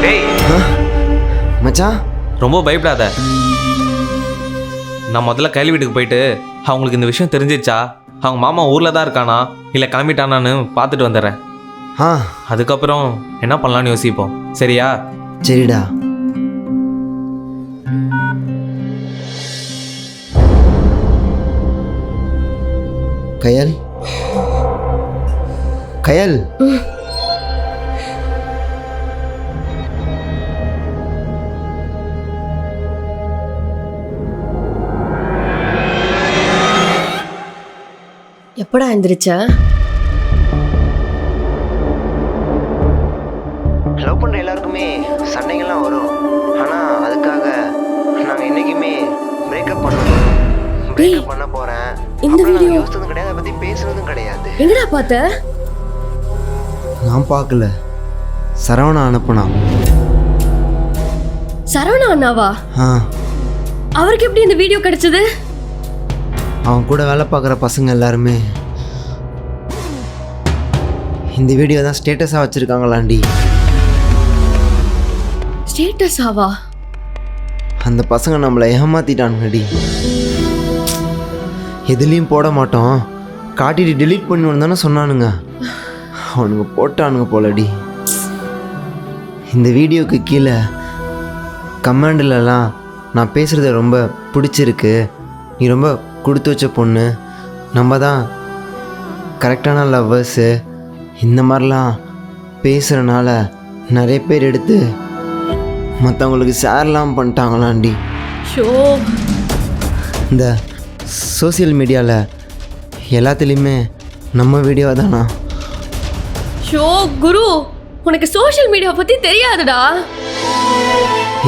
டேய். மச்சான்? ரொம்ப பயப்படாத. நான் முதல்ல கைலி வீட்டுக்கு போயிட்டு அவங்களுக்கு இந்த விஷயம் தெரிஞ்சிச்சா அவங்க மாமா ஊரில் தான் இருக்கானா? இல்லை கிளம்பிட்டானான்னு பார்த்துட்டு வந்துடுறேன். ஆ. அதுக்கப்புறம் என்ன பண்ணலான்னு யோசிப்போம். சரியா? சரிடா. கயல்? கயல்? எப்படா எந்திரிச்ச? லவ் பண்ணுற எல்லாருக்குமே சண்டைகள்லாம் வரும். ஆனால் அதுக்காக நாங்கள் என்றைக்குமே பிரேக்கப் பண்ணணும் பிரேக்கப் பண்ண போகிறேன் இந்த வீடியோ யோசிச்சதும் கிடையாது அதை பற்றி பேசுனதும் கிடையாது. எங்கடா பார்த்த? நான் பார்க்கல. சரவணா அனுப்புனான் சரவணா அண்ணாவா? ஆ. அவருக்கு எப்படி இந்த வீடியோ கிடைச்சது? அவன் கூட வேலை பார்க்குற பசங்க எல்லாருமே. இந்த வீடியோ தான் ஸ்டேட்டஸாக வச்சுருக்காங்களாண்டி. ஸ்டேட்டஸ் ஆவா? அந்த பசங்க நம்மளை ஏமாத்திட்டானுங்கடி. எதுலேயும் போட மாட்டோம். காட்டிட்டு delete பண்ணுவோன்னு தானே சொன்னானுங்க. அவனுங்க போட்டானுங்க போலடி. இந்த வீடியோக்கு கீழே கமெண்ட்லலாம் நான் பேசுகிறது ரொம்ப பிடிச்சிருக்கு. நீ ரொம்ப கொடுத்து வச்ச பொண்ணு நம்ம தான் கரெக்டான லவ்வர்ஸு இந்த மாதிரிலாம் பேசுகிறனால நிறைய பேர் எடுத்து மற்றவங்களுக்கு ஷேர்லாம் பண்ணிட்டாங்களாண்டி. ஷோ. இந்த சோஷியல் மீடியாவில் எல்லாத்துலேயுமே நம்ம வீடியோ தானா? ஷோ குரு உனக்கு சோஷியல் மீடியா பத்தி தெரியாதுடா.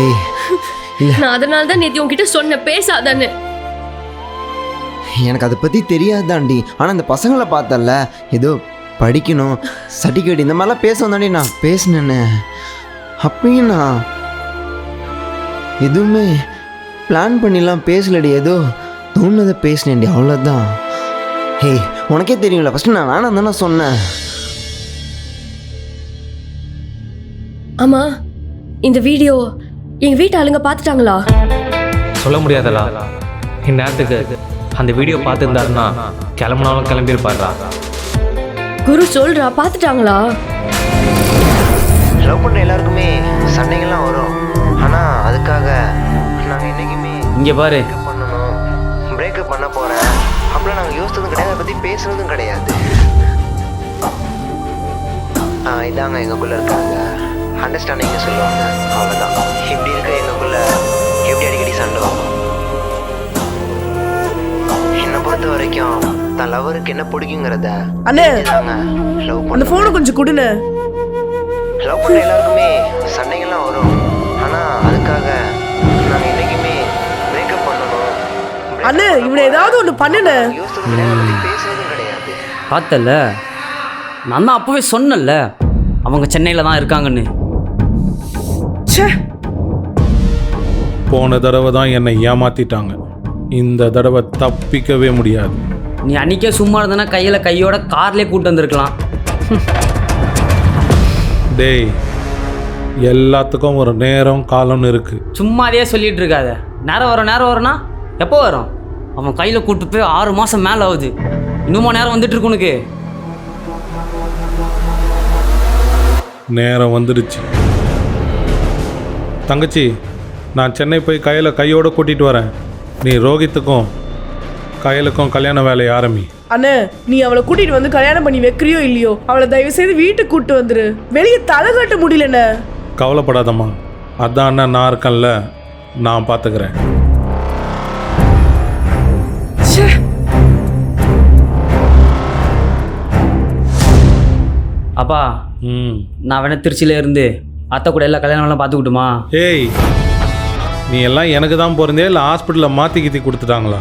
ஏய் நான் அதனால தான் நேத்தி உன்கிட்ட சொன்னேன் பேசாதன்னு. எனக்கு அதை பற்றி தெரியாதாண்டி ஆனால் இந்த பசங்களை பார்த்தல ஏதோ படிக்கணும் சர்டிஃபிகேட் இந்த மாதிரிலாம் பேசவும் தாண்டி நான் பேசினேன்னு அப்பயும் நான் எதுவுமே பிளான் பண்ணிலாம் பேசலடி. ஏதோ தோணுதை பேசினேன்டி அவ்வளோதான் ஏய் உனக்கே தெரியும்ல ஃபஸ்ட்டு நான் வேணாம் தானே சொன்னேன். ஆமா இந்த வீடியோ எங்க வீட்டு ஆளுங்க பார்த்துட்டாங்களா? சொல்ல முடியாதடா இந்நேரத்துக்கு அந்த வீடியோ பார்த்துருந்தாருன்னா கிளம்புனாலும் கிளம்பியிருப்பாருடா. குரு சொல்றா பார்த்துட்டாங்களா? லவ் பண்ணுற எல்லாருக்குமே சண்டைகள்லாம் வரும். ஆனால் அதுக்காக நாங்கள் என்றைக்குமே இங்கே பாரு. பண்ணணும். பிரேக்கப் பண்ண போகிறேன் அப்படிலாம் நாங்கள் யோசிச்சதும் கிடையாது அதை பற்றி பேசுனதும் கிடையாது. ஆ இதாங்க எங்களுக்குள்ளே இருக்காங்க. அண்டர்ஸ்டாண்டிங்க சொல்லுவாங்க. அவ்வளோதான் இப்படி இருக்க எங்களுக்குள்ள எப்படி அடிக்கடி சண்டை பொறுத்த வரைக்கும் தன் லவருக்கு என்ன பிடிக்குங்கிறத அண்ணே லவ் அந்த ஃபோனை கொஞ்சம் கொடுண்ணே. லவ் பண்ண எல்லாருக்குமே சண்டைகள்லாம் வரும். ஆனால் அதுக்காக நாங்கள் என்றைக்குமே பிரேக்கப் பண்ணணும். அண்ணே இவனை ஏதாவது ஒன்று பண்ணுண்ணே. பேசுனதும் கிடையாது. பார்த்தல? நான் தான் அப்போவே சொன்னேன்ல. அவங்க சென்னையில் தான் இருக்காங்கன்னு. ச்சே. போன தடவை தான் என்னை ஏமாத்திட்டாங்க. இந்த தடவை தப்பிக்கவே முடியாது. நீ அன்றைக்கே சும்மா இருந்தனா கையில் கையோட கார்லேயே கூட்டு வந்திருக்கலாம். டேய் எல்லாத்துக்கும் ஒரு நேரம் காலம்னு இருக்கு. சும்மா அதையே சொல்லிட்டு இருக்காத. நேரம் வரும் நேரம் வரும்னா எப்போ வரும்? அவன் கையில் கூட்டு போய் ஆறு மாதம் மேலே ஆகுது. இன்னுமா நேரம் வந்துட்டு இருக்கு உனக்கு. நேரம் வந்துடுச்சு. தங்கச்சி நான் சென்னை போய் கையில் கையோட கூட்டிகிட்டு வரேன். நீ ரோஹித்துக்கும் கையலுக்கும் கல்யாண வேலையை ஆரம்பி. அண்ணே நீ அவளை கூட்டிட்டு வந்து கல்யாணம் பண்ணி வைக்கிறியோ இல்லையோ அவளை தயவு செய்து வீட்டுக்கு கூட்டு வந்துரு. வெளியே தலை கட்ட முடியலண்ணே. கவலைப்படாதம்மா. அதான் அண்ணன் நான் இருக்கேன்ல. நான் பார்த்துக்கிறேன் ச்சே. அப்பா ம். நான் வேணா திருச்சியில இருந்து அத்தை கூட எல்லா கல்யாணம்லாம் பார்த்துக்கிட்டுமா? ஏய் நீ எல்லாம் எனக்கு தான் பிறந்தே இல்லை ஹாஸ்பிட்டலில் மாற்றி கீத்தி கொடுத்துட்டாங்களா?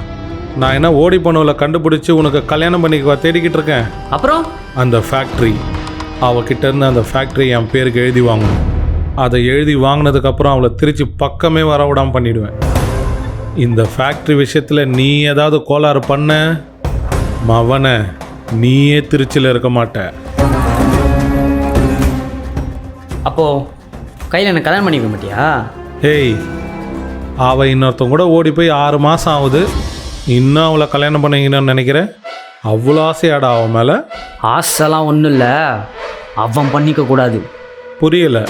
நான் என்ன ஓடி போனவளை கண்டுபிடிச்சி உனக்கு கல்யாணம் பண்ணிக்க தேடிக்கிட்டு இருக்கேன்? அப்புறம்? அந்த ஃபேக்ட்ரி அவகிட்ட இருந்து அந்த ஃபேக்ட்ரி என் பேருக்கு எழுதி வாங்கணும். அதை எழுதி வாங்கினதுக்கப்புறம் அவளை திருச்சி பக்கமே வர விடாம பண்ணிடுவேன். இந்த ஃபேக்ட்ரி விஷயத்தில் நீ ஏதாவது கோளாறு பண்ண? மவனை நீயே திருச்சியில் இருக்க மாட்ட. அப்போது கையில் என்ன கல்யாணம் பண்ணிக்க மாட்டியா? ஏய் அவள் இன்னொருத்தன் கூட ஓடி போய் ஆறு மாதம் ஆகுது. இன்னும் அவளை கல்யாணம் பண்ணிக்கணும்னு நினைக்கிறேன். அவ்வளோ ஆசையாடா அவன் மேலே. ஆசைலாம் ஒன்றும் இல்லை. அவன் பண்ணிக்க கூடாது. புரியலை.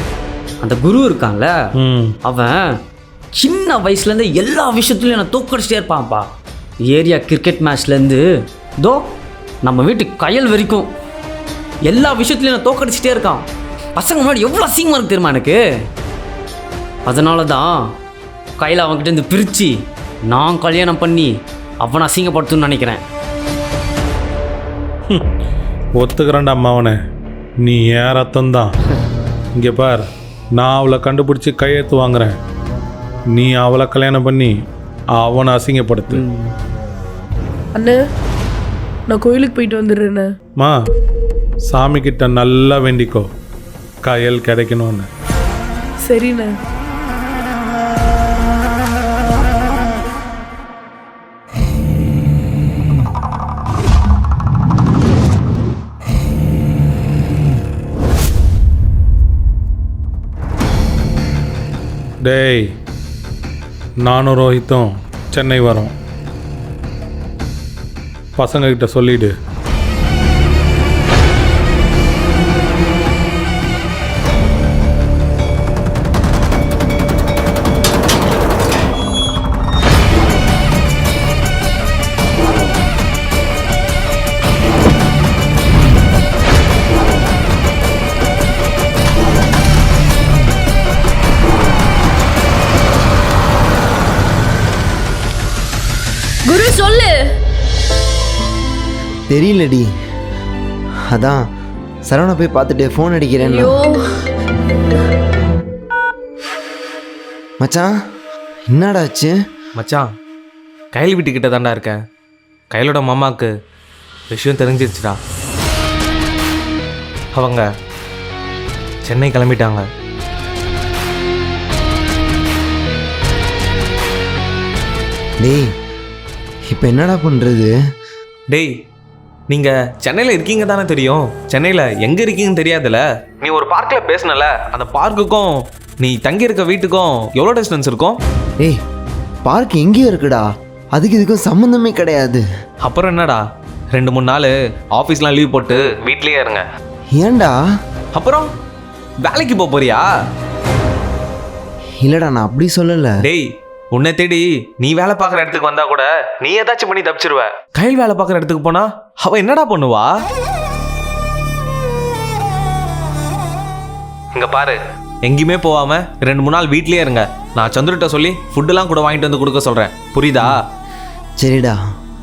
அந்த குரு இருக்கான்ல? ம். அவன் சின்ன வயசுலேருந்து எல்லா விஷயத்துலையும் என்னை தோக்கடிச்சிட்டே இருப்பான்ப்பா. ஏரியா கிரிக்கெட் மேட்ச்லேருந்து தோ நம்ம வீட்டு கயல் வரைக்கும் எல்லா விஷயத்துலையும் என்னை தோக்கடிச்சிட்டே இருக்கான். பசங்க முன்னாடி எவ்வளோ அசிங்கமாக இருக்கு தெரியுமா எனக்கு? அதனால தான் கையில் அவன்கிட்ட இருந்து பிரித்து நான் கல்யாணம் பண்ணி அவனை அசிங்கப்படுத்தணும்னு நினைக்கிறேன். ஒத்துக்கிறேன்டா அம்மாவனே நீ ஏன் ரத்தம் தான் இங்கே பார் நான் அவளை கண்டுபிடிச்சி கையெழுத்து வாங்குறேன். நீ அவளை கல்யாணம் பண்ணி அவனை அசிங்கப்படுத்து. அண்ணே நான் கோயிலுக்கு போயிட்டு வந்துடுறேண்ணே. மா சாமி கிட்ட நல்லா வேண்டிக்கோ. கயல் கிடைக்கணும்னு. சரிண்ணே. டேய் நானும் ரோஹித்தும் சென்னை வரோம். பசங்கக்கிட்ட சொல்லிடு. தெரியலடி. அதான் சரவணை போய் பார்த்துட்டு ஃபோன் அடிக்கிறேன் மச்சான் என்னடா ஆச்சு? மச்சான் கையில் வீட்டுக்கிட்ட தாண்டா இருக்கேன். கையிலோட மாமாவுக்கு விஷயம் தெரிஞ்சிருச்சுடா. அவங்க சென்னை கிளம்பிட்டாங்க. டேய் இப்போ என்னடா பண்ணுறது டேய் நீங்கள் சென்னையில் இருக்கீங்க தானே தெரியும். சென்னையில் எங்கே இருக்கீங்கன்னு தெரியாதுல்ல நீ ஒரு பார்க்கில் பேசுனல அந்த பார்க்குக்கும் நீ தங்கி இருக்க வீட்டுக்கும் எவ்வளோ டிஸ்டன்ஸ் இருக்கும்? டேய் பார்க் எங்கேயோ இருக்குடா. அதுக்கு இதுக்கும் சம்மந்தமே கிடையாது. அப்புறம் என்னடா? ரெண்டு மூணு நாள் ஆஃபீஸ்லாம் லீவ் போட்டு வீட்லேயே இருங்க. ஏன்டா? அப்புறம் வேலைக்கு போக போறியா? இல்லைடா நான் அப்படி சொல்லலை. டேய் உன்னை தேடி நீ வேலை பார்க்குற இடத்துக்கு வந்தா கூட நீ ஏதாச்சும் பண்ணி தப்பிச்சிருவ. கையில் வேலை பார்க்குற இடத்துக்கு போனா அவ என்னடா பண்ணுவா? இங்க பாரு. எங்கேயுமே போகாம ரெண்டு மூணு நாள் வீட்லயே இருங்க. நான் சந்துருட்ட சொல்லி ஃபுட்டெல்லாம் கூட வாங்கிட்டு வந்து கொடுக்க சொல்றேன். புரியுதா? சரிடா.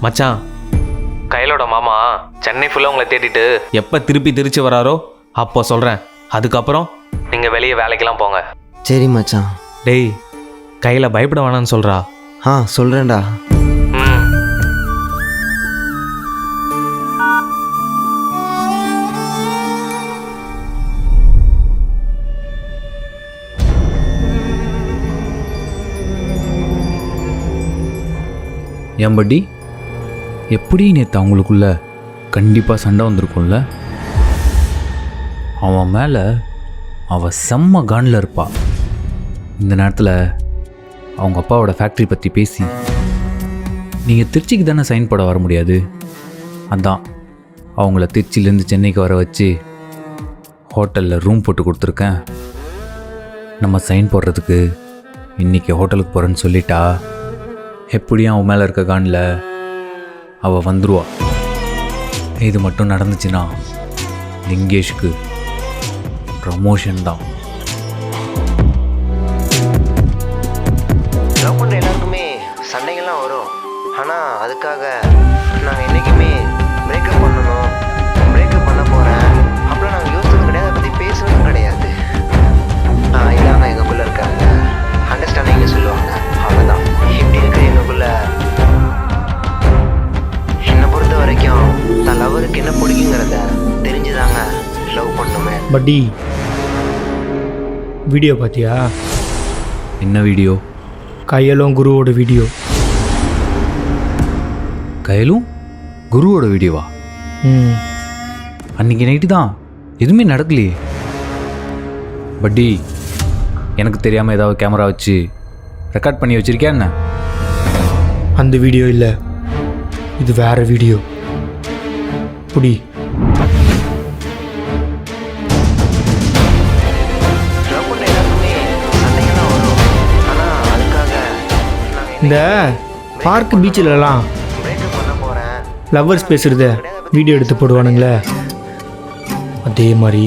மச்சான் கையிலோட மாமா சென்னை ஃபுல்லாக உங்களை தேடிட்டு எப்போ திருப்பி திருச்சி வராரோ அப்போ சொல்கிறேன் அதுக்கப்புறம் நீங்கள் வெளியே வேலைக்கெல்லாம் போங்க. சரி மச்சான். டேய் கையில் பயப்பட வேணாம்னு சொல்கிறா ஆ சொல்கிறேன்டா ம் ஏன் பட்டி? எப்படி நேற்று அவங்களுக்குள்ள கண்டிப்பாக சண்டை வந்திருக்கும்ல? அவன் மேலே அவ செம்ம காண்டில் இருப்பா. இந்த நேரத்தில் அவங்க அப்பாவோட ஃபேக்ட்ரி பற்றி பேசி நீங்கள் திருச்சிக்கு தானே சைன் போட வர முடியாது? அதான் அவங்கள திருச்சியிலேருந்து சென்னைக்கு வர வச்சு ஹோட்டலில் ரூம் போட்டு கொடுத்துருக்கேன். நம்ம சைன் போடுறதுக்கு இன்றைக்கி ஹோட்டலுக்கு போகிறேன்னு சொல்லிட்டா எப்படியும் அவன் மேலே இருக்க காணில் அவள் வந்துருவா. இது மட்டும் நடந்துச்சுன்னா லிங்கேஷ்க்கு ப்ரமோஷன் தான். அதுக்காக நாங்கள் என்றைக்குமே பிரேக்கப் பண்ணணும் பிரேக்கப் பண்ண போகிறேன் அப்புறம் நாங்கள் யோசிச்சது கிடையாது. அதை பற்றி பேசுனதும் கிடையாது. ஆ, இதாங்க எங்களுக்குள்ளே இருக்காங்க. அண்டர்ஸ்டாண்டிங்னு சொல்லுவாங்க. அவ்வளோதான் இப்படி இருக்க எங்களுக்குள்ள? என்னை பொறுத்த வரைக்கும் தான் லவருக்கு என்ன பிடிக்குங்கிறத தெரிஞ்சுதாங்க லவ் பண்ணுமே. பட்டி வீடியோ பார்த்தியா என்ன வீடியோ கையலும் குருவோட வீடியோ கையலும் குருவோட வீடியோவா ம். அன்னைக்கு நைட்டு தான். எதுவுமே நடக்கலையே. பட்டி எனக்கு தெரியாமல் ஏதாவது கேமரா வச்சு ரெக்கார்ட் பண்ணி வச்சிருக்கியா என்ன? அந்த வீடியோ இல்லை. இது வேற வீடியோ புடி. இந்த பார்க் பீச்சிலலாம் லவ்வர்ஸ் பேசுகிறத வீடியோ எடுத்து போடுவானுங்களே. அதே மாதிரி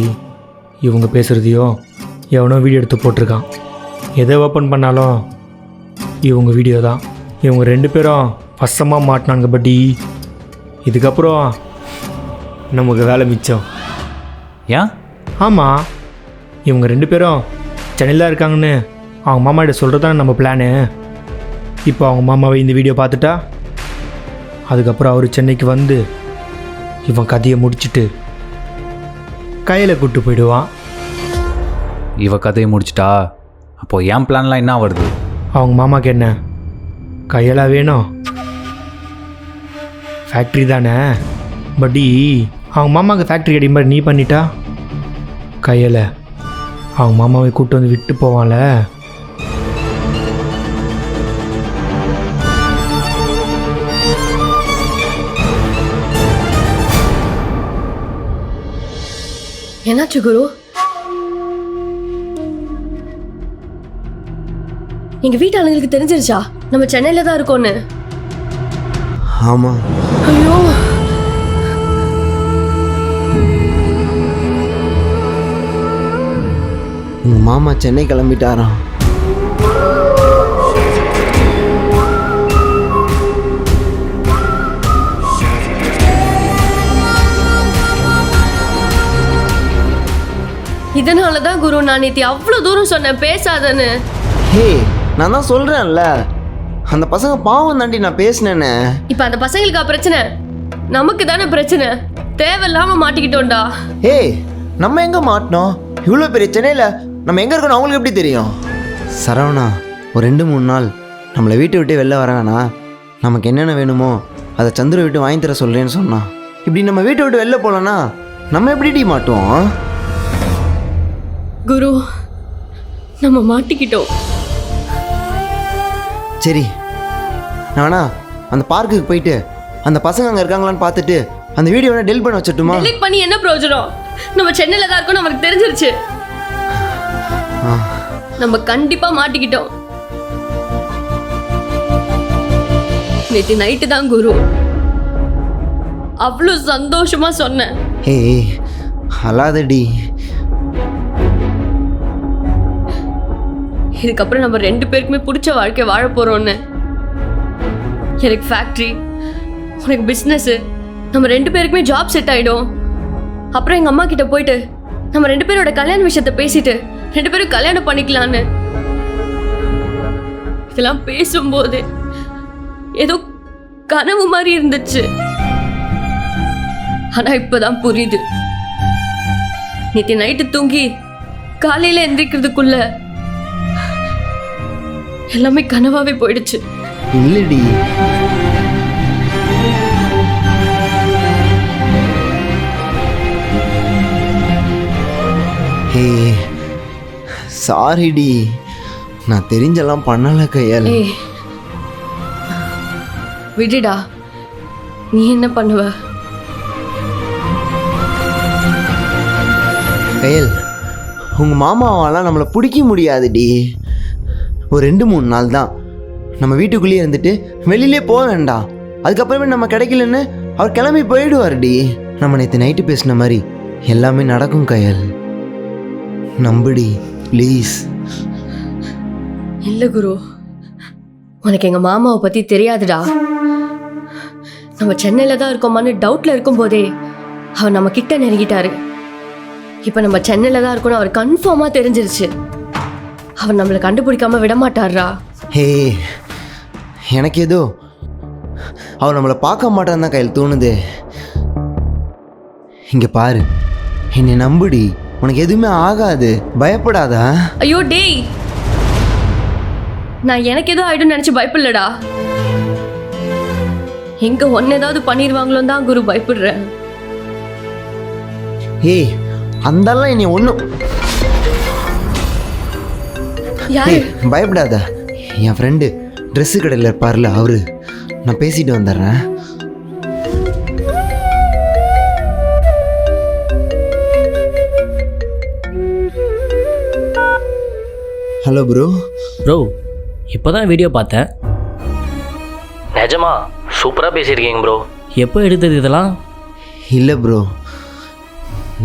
இவங்க பேசுகிறதையும் எவனோ வீடியோ எடுத்து போட்டிருக்கான். எதை ஓப்பன் பண்ணாலும் இவங்க வீடியோ தான். இவங்க ரெண்டு பேரும் வசமாக மாட்டினாங்க பட்டி இதுக்கப்புறம் நமக்கு வேலை மிச்சம். ஏன்? ஆமாம் இவங்க ரெண்டு பேரும் சென்னையில் இருக்காங்கன்னு அவங்க மாமாட்ட சொல்கிறது தான் நம்ம பிளானு இப்போ அவங்க மாமாவை இந்த வீடியோ பார்த்துட்டா அதுக்கப்புறம் அவர் சென்னைக்கு வந்து இவன் கதையை முடிச்சிட்டு கையில் கூட்டு போயிடுவான். இவ கதையை முடிச்சிட்டா? அப்போ என் பிளான்லாம் என்ன வருது? அவங்க மாமாக்கு என்ன? கையெல்லாம் வேணும். ஃபேக்ட்ரி தானே? பட்டி அவங்க மாமாவுக்கு ஃபேக்ட்ரி அடி மாதிரி நீ பண்ணிட்டா? கையில். அவங்க மாமாவை கூட்டு வந்து விட்டு போவான்ல? என்னாச்சு குரு எங்க வீட்டு ஆளுங்களுக்கு தெரிஞ்சிருச்சா? நம்ம சென்னையில தான் இருக்கோன்னு ஆமாம் ஐயோ. உங்கள் மாமா சென்னை கிளம்பிட்டாராம். இதனால தான் குரு நான் நேத்தி அவ்வளோ தூரம் சொன்னேன் பேசாதன்னு. ஹே நான் தான் சொல்கிறேன்ல அந்த பசங்க பாவம் தாண்டி நான் பேசினேனே. இப்போ அந்த பசங்களுக்கா பிரச்சனை? நமக்கு தானே பிரச்சனை? தேவையில்லாம மாட்டிக்கிட்டோம்டா. ஹே நம்ம எங்கே மாட்டினோம்? இவ்வளோ பெரிய சென்னையில் நம்ம எங்கே இருக்கணும் அவங்களுக்கு எப்படி தெரியும்? சரவணா ஒரு ரெண்டு மூணு நாள் நம்மளை வீட்டை விட்டு வெளில வர வேணாம் நமக்கு என்னென்ன வேணுமோ அதை சந்துரு விட்டு வாங்கி தர சொல்கிறேன்னு சொன்னான். இப்படி நம்ம வீட்டை விட்டு வெளில போகலன்னா நம்ம எப்படி மாட்டுவோம்? குரு நம்ம மாட்டிக்கிட்டோம். சரி. நான் வேணா அந்த பார்க்குக்கு போயிட்டு அந்த பசங்க அங்கே இருக்காங்களான்னு பார்த்துட்டு அந்த வீடியோவை டெலிட் பண்ண வச்சிட்டுமா டெலிட் பண்ணி என்ன பிரயோஜனம்? நம்ம சென்னையில தான் இருக்கோம் நமக்கு தெரிஞ்சிருச்சு. நம்ம கண்டிப்பா மாட்டிக்கிட்டோம். நேற்று நைட்டு தான் குரு. அவ்வளோ சந்தோஷமா சொன்னேன். ஏய் அல்லாதடி இதுக்கப்புறம் நம்ம ரெண்டு பேருக்குமே பிடிச்ச வாழ்க்கை வாழ போறோம்னு. எனக்கு ஃபேக்ட்ரி உனக்கு பிஸ்னஸ் நம்ம ரெண்டு பேருக்குமே ஜாப் செட் ஆயிடும். அப்புறம் எங்க அம்மா கிட்ட போயிட்டு நம்ம ரெண்டு பேரோட கல்யாண விஷயத்த பேசிட்டு ரெண்டு பேரும் கல்யாணம் பண்ணிக்கலான்னு. இதெல்லாம் பேசும்போது ஏதோ கனவு மாதிரி இருந்துச்சு. ஆனா இப்பதான் புரியுது. நேற்று நைட்டு தூங்கி காலையில எந்திரிக்கிறதுக்குள்ள எல்லாமே கனவாவே போயிடுச்சு. இல்லடி. ஹே சாரிடி. நான் தெரிஞ்செல்லாம் பண்ணல கையால். ஏய் விடுடா. நீ என்ன பண்ணுவ? கையல் உங்கள் மாமாவாலாம் நம்மளை பிடிக்க முடியாதுடி. ஒரு ரெண்டு மூணு நாள் தான். நம்ம வீட்டுக்குள்ளேயே இருந்துட்டு வெளியிலே போக வேண்டாம். அதுக்கப்புறமே நம்ம கிடைக்கலன்னு அவர் கிளம்பி போயிடுவார்டி நம்ம நேற்று நைட்டு பேசின மாதிரி எல்லாமே நடக்கும் கையல். நம்புடி ப்ளீஸ். இல்லை குரு. உனக்கு எங்கள் மாமாவை பற்றி தெரியாதுடா. நம்ம சென்னையில் தான் இருக்கோமான்னு டவுட்டில் இருக்கும்போதே அவர் நம்ம கிட்ட நெருங்கிட்டாரு. இப்போ நம்ம சென்னையில் தான் இருக்கணும் அவர் கன்ஃபார்மாக தெரிஞ்சிருச்சு. அவர் நம்மளை கண்டுபிடிக்காம விட மாட்டாரா ஹே எனக்கு ஏதோ அவர் நம்மளை பார்க்க மாட்டான்னு தான் கையில் தோணுது. இங்கே பாரு என்னை நம்புடி. உனக்கு எதுவுமே ஆகாது. பயப்படாதா ஐயோ டேய். நான் எனக்கு ஏதோ ஆயிடும் நினைச்சு பயப்படலடா. எங்க ஒன்னு ஏதாவது பண்ணிடுவாங்களோ தான் குரு பயப்படுறேன். ஏய் அந்தெல்லாம் என்னை ஒன்றும் பயப்படாத. என் ஃப்ரெண்டு ட்ரெஸ்ஸு கடையில் இருப்பார்ல அவரு. நான் பேசிட்டு வந்துடுறேன். ஹலோ ப்ரோ ப்ரோ இப்போ தான் வீடியோ பார்த்தேன். நிஜமா? சூப்பராக பேசியிருக்கீங்க ப்ரோ எப்போ எடுத்தது இதெல்லாம்? இல்லை ப்ரோ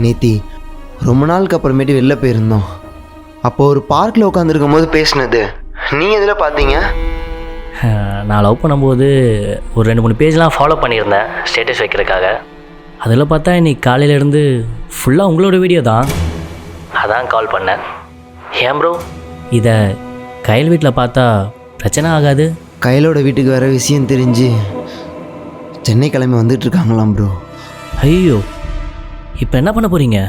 நேத்தி ரொம்ப நாளுக்கு அப்புறமேட்டு வெளில போயிருந்தோம். அப்போ ஒரு பார்க்கில் உட்காந்துருக்கும் போது பேசினது. நீங்கள் எதில் பார்த்தீங்க? நான் லவ் பண்ணும்போது ஒரு ரெண்டு மூணு பேஜ்லாம் ஃபாலோ பண்ணியிருந்தேன் ஸ்டேட்டஸ் வைக்கிறதுக்காக. அதில் பார்த்தா இன்னைக்கு காலையிலேருந்து ஃபுல்லாக உங்களோட வீடியோ தான். அதான் கால் பண்ணேன். ஏன் ப்ரோ இதை கையல் வீட்டில் பார்த்தா பிரச்சனை ஆகாது? கையிலோட வீட்டுக்கு வர விஷயம் தெரிஞ்சு சென்னை கிளம்பி வந்துட்டு இருக்காங்களாம் ப்ரோ ஐயோ இப்போ என்ன பண்ண போகிறீங்க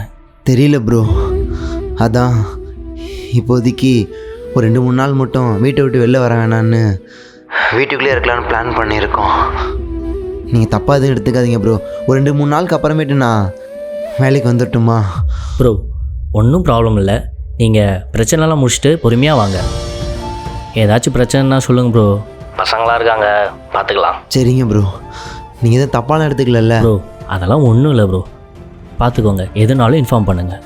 தெரியல ப்ரோ அதான் இப்போதைக்கு ஒரு ரெண்டு மூணு நாள் மட்டும் வீட்டை விட்டு வெளில வர வேணான்னு வீட்டுக்குள்ளே இருக்கலாம்னு பிளான் பண்ணியிருக்கோம். நீங்கள் தப்பாக எதுவும் எடுத்துக்காதீங்க ப்ரோ ஒரு ரெண்டு மூணு நாளுக்கு அப்புறமேட்டு நான் வேலைக்கு வந்துட்டுமா? ப்ரோ ஒன்றும் ப்ராப்ளம் இல்லை. நீங்கள் பிரச்சனைலாம் முடிச்சுட்டு பொறுமையாக வாங்க. ஏதாச்சும் பிரச்சனைனா சொல்லுங்கள் ப்ரோ பசங்களாம் இருக்காங்க பார்த்துக்கலாம் சரிங்க ப்ரோ நீங்கள் எதுவும் தப்பாலாம் எடுத்துக்கலல்ல? ப்ரோ அதெல்லாம் ஒன்றும் இல்லை ப்ரோ பார்த்துக்கோங்க எதுனாலும் இன்ஃபார்ம் பண்ணுங்கள்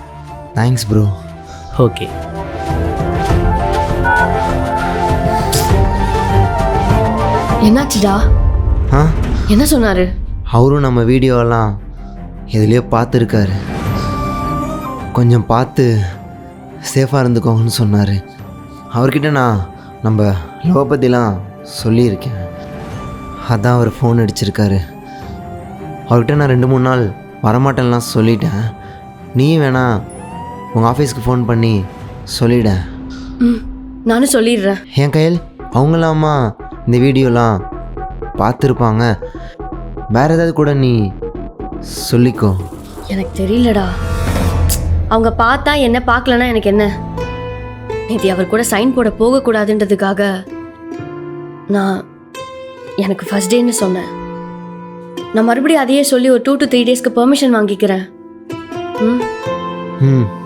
தேங்க்ஸ் ப்ரோ ஓகே என்னாச்சுடா? ஆ? என்ன சொன்னாரு? அவரும் நம்ம வீடியோவெல்லாம் எதுலேயோ பார்த்துருக்காரு. கொஞ்சம் பார்த்து சேஃபாக இருந்துக்கோங்கன்னு சொன்னார். அவர்கிட்ட நான் நம்ம லவ் பற்றிலாம் சொல்லியிருக்கேன். அதான் அவர் ஃபோன் அடிச்சிருக்காரு. அவர்கிட்ட நான் ரெண்டு மூணு நாள் வரமாட்டேன்லாம் சொல்லிட்டேன். நீயும் வேணா உங்கள் ஆஃபீஸ்க்கு ஃபோன் பண்ணி சொல்லிட. நானும் சொல்லிடுறேன். என் கையில்? அவங்களாமா இந்த வீடியோலாம் பார்த்துருப்பாங்க. வேற ஏதாவது கூட நீ சொல்லிக்கோ. எனக்கு தெரியலடா. அவங்க பார்த்தா என்ன பார்க்கலன்னா எனக்கு என்ன? நேத்தி அவர் கூட சைன் போட போகக்கூடாதுன்றதுக்காக நான் எனக்கு ஃபர்ஸ்ட் டேன்னு சொன்னேன். நான் மறுபடியும் அதையே சொல்லி ஒரு டூ டு த்ரீ டேஸ்க்கு பெர்மிஷன் வாங்கிக்கிறேன். ம்? ம்.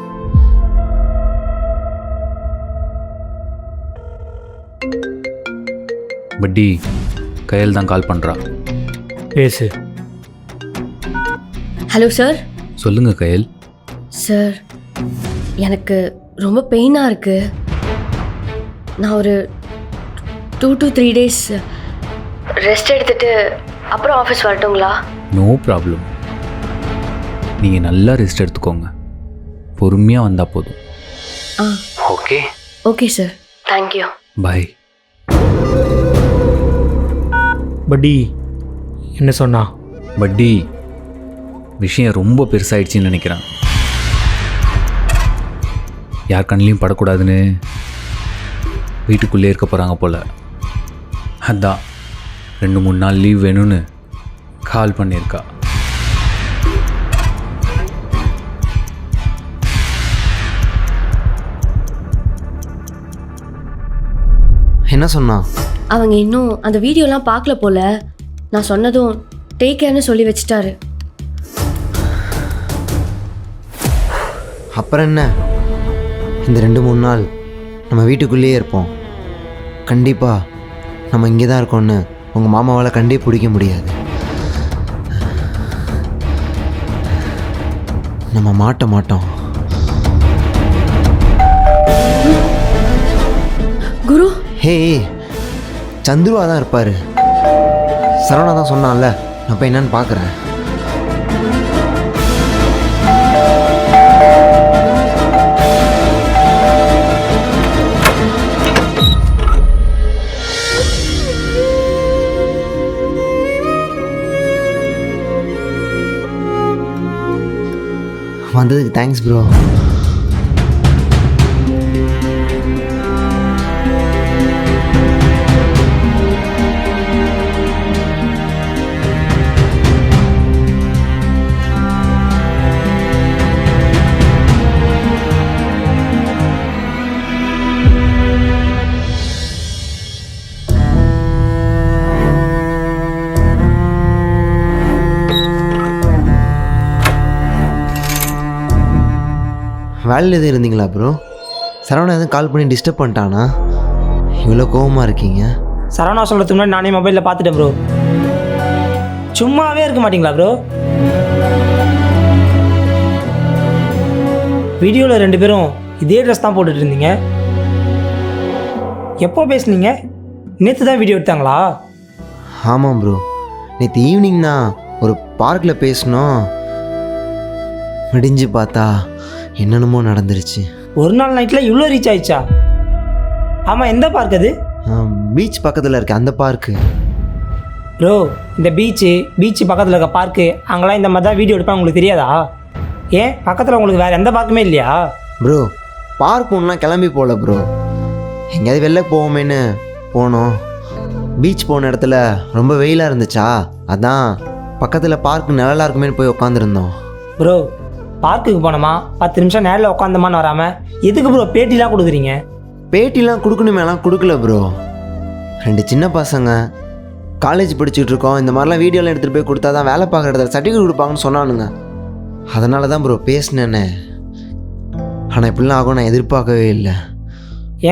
பட்டி கையல் தான் கால் பண்ணுறா பேசு ஹலோ சார் சொல்லுங்க கையல் சார் எனக்கு ரொம்ப பெயினாக இருக்கு. நான் ஒரு two to three days rest எடுத்துட்டு அப்புறம் ஆஃபீஸ் வரட்டுங்களா? நோ ப்ராப்ளம் நீங்கள் நல்லா ரெஸ்ட் எடுத்துக்கோங்க. பொறுமையாக வந்தால் போதும். ஆ. Okay okay sir thank you bye பட்டி என்ன சொன்னா? பட்டி விஷயம் ரொம்ப பெருசாயிடுச்சின்னு நினைக்கிறேன். யார் கண்ணிலையும் படக்கூடாதுன்னு வீட்டுக்குள்ளே இருக்க போகிறாங்க போல். அதான் ரெண்டு மூணு நாள் லீவ் வேணும்னு கால் பண்ணியிருக்கா. என்ன சொன்னா? அவங்க இன்னும் அந்த வீடியோலாம் பார்க்கல போல. நான் சொன்னதும் டேக் கேர்னு சொல்லி வச்சிட்டாரு. அப்புறம் என்ன? இந்த ரெண்டு மூணு நாள் நம்ம வீட்டுக்குள்ளேயே இருப்போம். கண்டிப்பாக நம்ம இங்கே தான் இருக்கோம்னு உங்கள் மாமாவால் கண்டே பிடிக்க முடியாது. நம்ம மாட்ட மாட்டோம். குரு? ஹே சந்துருவா தான் இருப்பார். சரவணா தான் சொன்னான்ல நான் போய் என்னன்னு பார்க்குறேன் வந்ததுக்கு தேங்க்ஸ் ப்ரோ வேலையில் எதுவும் இருந்தீங்களா ப்ரோ சரவணா எதுவும் கால் பண்ணி டிஸ்டர்ப் பண்ணிட்டானா? இவ்வளோ கோவமாக இருக்கீங்க. சரவணா சொல்கிறதுக்கு முன்னாடி நானே மொபைலில் பார்த்துட்டேன் ப்ரோ சும்மாவே இருக்க மாட்டீங்களா ப்ரோ வீடியோவில் ரெண்டு பேரும் இதே ட்ரெஸ் தான் போட்டுட்டு இருந்தீங்க. எப்போ பேசுனீங்க? நேற்று தான் வீடியோ எடுத்தாங்களா? ஆமாம் ப்ரோ நேற்று ஈவினிங் தான் ஒரு பார்க்கில் பேசினோம். விடிஞ்சு பார்த்தா. என்னென்னமோ நடந்துருச்சு. ஒரு நாள் நைட்டில் இவ்வளோ ரீச் ஆயிடுச்சா? ஆமாம் எந்த பார்க் அது? பீச் பக்கத்தில் இருக்க அந்த பார்க்கு ப்ரோ இந்த பீச்சு பீச்சு பக்கத்தில் இருக்க பார்க்கு அங்கெல்லாம் இந்த மாதிரி தான் வீடியோ எடுப்பாங்க உங்களுக்கு தெரியாதா? ஏன்? பக்கத்தில் உங்களுக்கு வேறு எந்த பார்க்குமே இல்லையா? ப்ரோ பார்க் ஒன்றுலாம் கிளம்பி போகல ப்ரோ எங்கேயாவது வெளில போவோமேன்னு போனோம். பீச் போன இடத்துல ரொம்ப வெயிலாக இருந்துச்சா? அதான் பக்கத்தில் பார்க் நிழலாக இருக்குமேன்னு போய் உட்காந்துருந்தோம் ப்ரோ பார்க்குக்கு போனோமா? பத்து நிமிஷம் நேரில் உட்காந்தோமான்னு வராமல் எதுக்கு ப்ரோ பேட்டிலாம் கொடுக்குறீங்க? பேட்டிலாம் கொடுக்கணுமேலாம் கொடுக்கல ப்ரோ ரெண்டு சின்ன பசங்க. காலேஜ் படிச்சுட்டு இருக்கோம். இந்த மாதிரிலாம் வீடியோலாம் எடுத்துகிட்டு போய் கொடுத்தா தான் வேலை பார்க்குற இடத்துல சர்டிஃபிகேட் கொடுப்பாங்கன்னு சொன்னானுங்க. அதனால தான் ப்ரோ பேசினேனே. ஆனால் இப்படிலாம் ஆகும் நான் எதிர்பார்க்கவே இல்லை.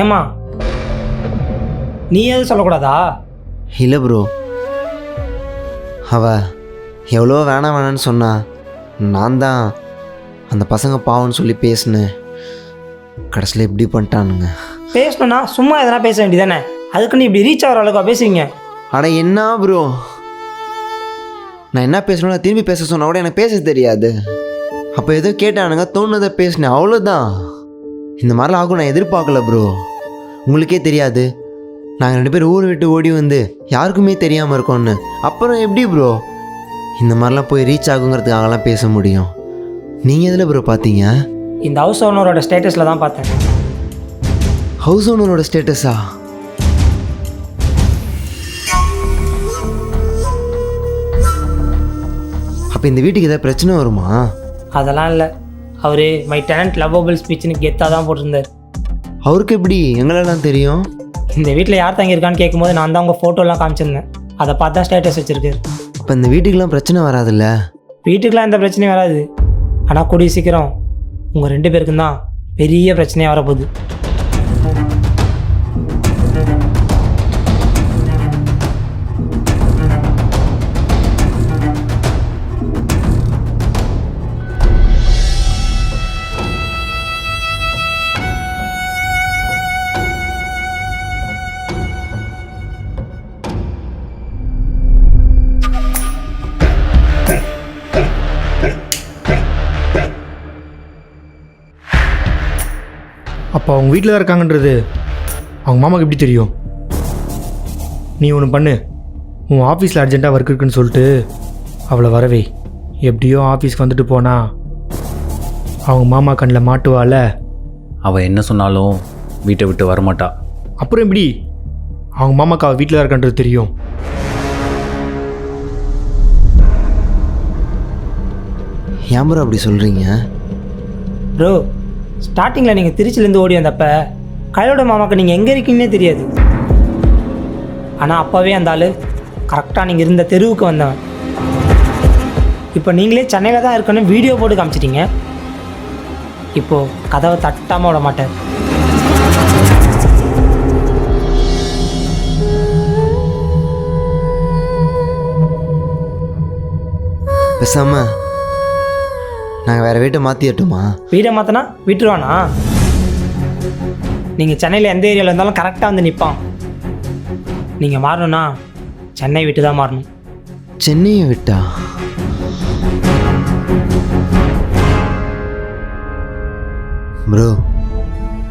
ஏமா நீ எதுவும் சொல்லக்கூடாதா? இல்லை ப்ரோ அவ எவ்வளோ வேணாம் வேணான்னு சொன்னா. நான் தான் அந்த பசங்க பாவம்னு சொல்லி பேசினேன் கடைசியில் இப்படி பண்ணிட்டானுங்க. பேசணும்னா சும்மா எதனா பேச வேண்டியதானே அதுக்குன்னு இப்படி ரீச் ஆகிற அளவுக்கு பேசுவீங்க அட என்ன ப்ரோ நான் என்ன பேசணும்னா திரும்பி பேச சொன்னா கூட எனக்கு பேச தெரியாது. அப்போ ஏதோ கேட்டானுங்க தோணுதை பேசினேன் அவ்வளோதான் இந்த மாதிரிலாம் ஆகும் நான் எதிர்பார்க்கல ப்ரோ உங்களுக்கே தெரியாது. நாங்கள் ரெண்டு பேரும் ஊர் விட்டு ஓடி வந்து யாருக்குமே தெரியாமல் இருக்கோம்னு. அப்புறம் எப்படி ப்ரோ இந்த மாதிரிலாம் போய் ரீச் ஆகுங்கிறதுக்காகலாம் பேச முடியும். நீங்கள் எதில் ப்ரோ பார்த்தீங்க இந்த ஹவுஸ் ஓனரோட ஸ்டேட்டஸில் தான் பார்த்தேன். ஹவுஸ் ஓனரோட ஸ்டேட்டஸா அப்போ இந்த வீட்டுக்கு ஏதாவது பிரச்சனை வருமா? அதெல்லாம் இல்லை. அவர் மை டேலண்ட் லவ்வபிள் ஸ்பீச்னு கெத்தாக தான் போட்டிருந்தார். அவருக்கு எப்படி? எங்களெல்லாம் தெரியும்? இந்த வீட்டில் யார் தங்கியிருக்கான்னு கேட்கும்போது நான் தான் உங்கள் ஃபோட்டோலாம் காமிச்சிருந்தேன். அதை பார்த்து ஸ்டேட்டஸ் வச்சுருக்காரு. அப்போ இந்த வீட்டுக்கெல்லாம் பிரச்சனை வராதுல்ல? வீட்டுக்கெலாம் எந்த பிரச்சனையும் வராது. ஆனால் கூடிய சீக்கிரம். உங்கள் ரெண்டு பேருக்கும் தான் பெரிய பிரச்சனையாக வரப்போகுது. அவங்க வீட்டில் தான் இருக்காங்கன்றது அவங்க மாமாக்கு எப்படி தெரியும்? நீ ஒன்று பண்ணு. உன் ஆஃபீஸில் அர்ஜென்ட்டாக ஒர்க் இருக்குன்னு சொல்லிட்டு அவளை வரவே. எப்படியோ ஆஃபீஸ்க்கு வந்துட்டு போனா அவங்க மாமா கண்ணில் மாட்டுவால அவள் என்ன சொன்னாலும் வீட்டை விட்டு வரமாட்டா. அப்புறம் எப்படி? அவங்க மாமாக்கு அவள் வீட்டில் தான் இருக்கான்றது தெரியும். ஏன் அப்படி சொல்கிறீங்க ப்ரோ ஸ்டார்டிங்கில் நீங்கள் திருச்சிலேருந்து ஓடி வந்தப்ப கையோட மாமாக்கு நீங்கள் எங்கே இருக்கீங்கன்னே தெரியாது. ஆனால் அப்போவே அந்த ஆள் கரெக்டாக நீங்கள் இருந்த தெருவுக்கு வந்தவன். இப்போ நீங்களே சென்னையில் தான் இருக்கணும் வீடியோ போட்டு காமிச்சிட்டீங்க. இப்போது கதவை தட்டாமல் விட மாட்டேன். பேசாமல் நாங்கள் வேறு வீட்டை மாற்றிடட்டுமா வீடை மாற்றினா விட்டுருவானா? நீங்கள் சென்னையில் எந்த ஏரியாவில் இருந்தாலும் கரெக்டாக வந்து நிற்பான் நீங்கள் மாறணும்னா சென்னை விட்டு தான் மாறணும். சென்னையை விட்டா? ப்ரோ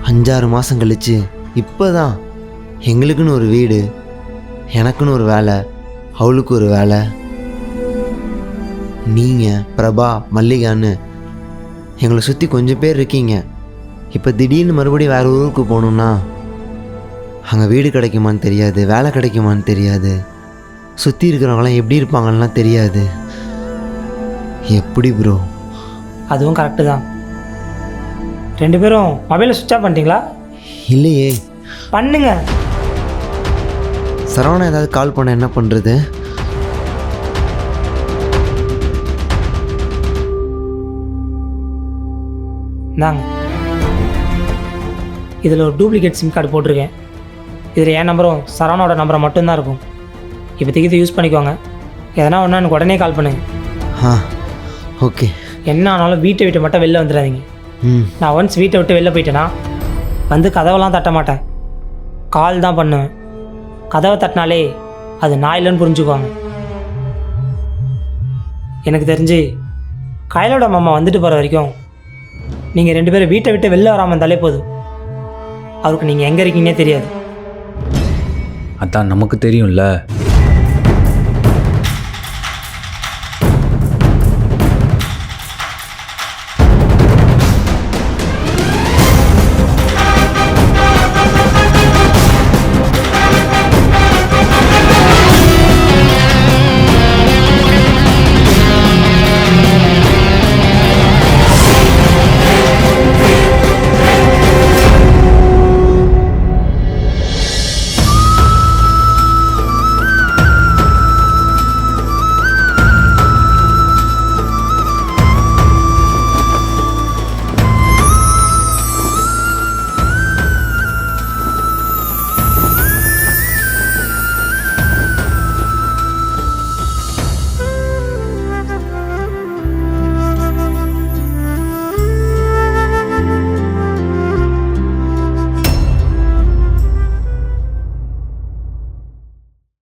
அஞ்சாறு மாதம் கழிச்சு இப்போ தான் எங்களுக்குன்னு ஒரு வீடு எனக்குன்னு ஒரு வேலை அவளுக்கு ஒரு வேலை. நீங்கள் பிரபா மல்லிகான்னு எங்களை சுற்றி கொஞ்சம் பேர் இருக்கீங்க. இப்போ திடீர்னு மறுபடியும் வேறு ஊருக்கு போகணுன்னா அங்கே வீடு கிடைக்குமான்னு தெரியாது வேலை கிடைக்குமான்னு தெரியாது. சுற்றி இருக்கிறவங்களாம் எப்படி இருப்பாங்கலாம் தெரியாது. எப்படி ப்ரோ அதுவும் கரெக்டு தான். ரெண்டு பேரும் மொபைலை சுவிட்ச் ஆஃப் பண்ணிட்டீங்களா? இல்லையே. பண்ணுங்க. சரவணா ஏதாவது கால் பண்ண என்ன பண்ணுறது இந்தாங்க இதில் ஒரு டூப்ளிகேட் சிம் கார்டு போட்டிருக்கேன். இதில் என் நம்பரும் சரவணோட நம்பரும் மட்டும்தான் இருக்கும். இப்போதைக்கு இதை யூஸ் பண்ணிக்கோங்க. எதனா ஒன்றா எனக்கு உடனே கால் பண்ணுங்க. ஆ ஓகே. என்ன ஆனாலும் வீட்டை விட்டு மட்டும் வெளில வந்துடாதீங்க. ம். நான் ஒன்ஸ் வீட்டை விட்டு வெளில போயிட்டேன்னா வந்து கதவெல்லாம் தட்ட மாட்டேன். கால் தான் பண்ணுவேன். கதவை தட்டினாலே அது நான் இல்லைன்னு புரிஞ்சுக்குவாங்க. எனக்கு தெரிஞ்சு கயலோட மாமா வந்துட்டு போகிற வரைக்கும் நீங்கள் ரெண்டு பேரும் வீட்டை விட்டு வெளில வராமல் இருந்தாலே போதும். அவருக்கு நீங்கள் எங்கே இருக்கீங்கன்னே தெரியாது. அதான் நமக்கு தெரியும்ல.